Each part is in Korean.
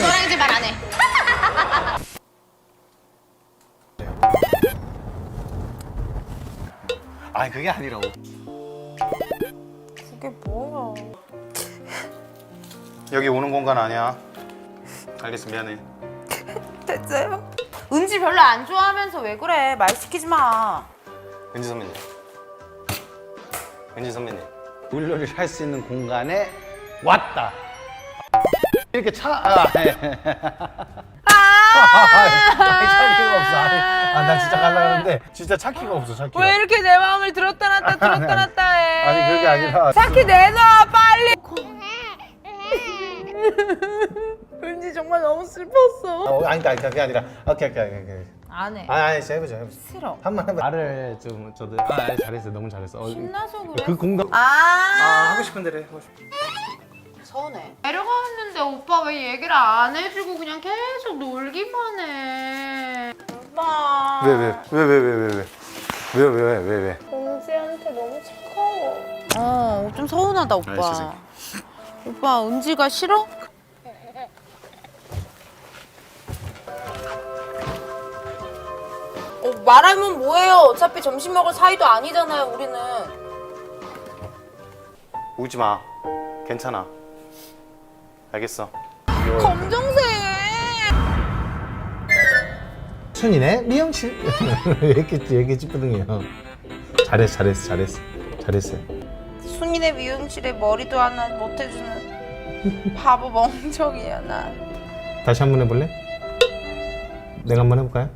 너랑 이제 말 안 해. 아니 그게 아니라고. 그게 뭐야? 여기 오는 공간 아니야. 알겠어 미안해. 됐어요? 은지 별로 안 좋아하면서 왜 그래? 말 시키지 마. 은지 선배님. 은지 선배님. 물놀이를 할 수 있는 공간에 왔다. 이렇게 차. 아, 예. 아니, 차 키가 없어. 아, 나 진짜 갈라 그러는데 진짜 차 키가 없어. 차 키가. 왜 이렇게 내 마음을 들었다 놨다 들었다 놨다 해? 아니, 그게 아니라- 차키 내놔 빨리. 은지 정말 너무 슬펐어. 어, 아니다, 아니다, 그게 아니라. 오케이, 오케이, 오케이. 오케이. 안 해. 아니, 아니, 진짜 해보자, 해보자. 싫어. 한 번 해봐. 말을 좀 저도. 아, 아니, 잘했어, 너무 잘했어. 어, 신나서 그래. 그 공간. 아. 아, 하고 싶은 대로 해. 하고 싶. 서운해. 내려갔는데 오빠 왜 얘기를 안 해주고 그냥 계속 놀기만 해. 오빠. 왜, 왜, 왜, 왜, 왜, 왜, 왜, 왜, 왜, 왜, 왜, 왜? 은지한테 너무 차가워. 어, 좀 서운하다 오빠. 아, 진짜. 오빠 은지가 싫어? 어, 말하면 뭐해요? 어차피 점심 먹을 사이도 아니잖아요, 우리는. 우지 마. 괜찮아. 알겠어. 검정색. 순이네 미영씨 이렇게 이렇게 찌뿌둥해요 잘했어 잘했어 잘했어 잘했어요 순이네 미용실에 머리도 하나 못 해주는 바보 멍청이야 나. 다시 한 번 해볼래? 내가 한 번 해볼까요?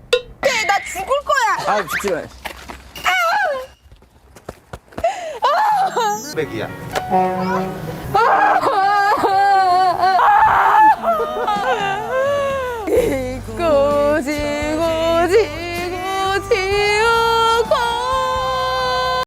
나 죽을 거야. 아, 죽지 마. 백이야.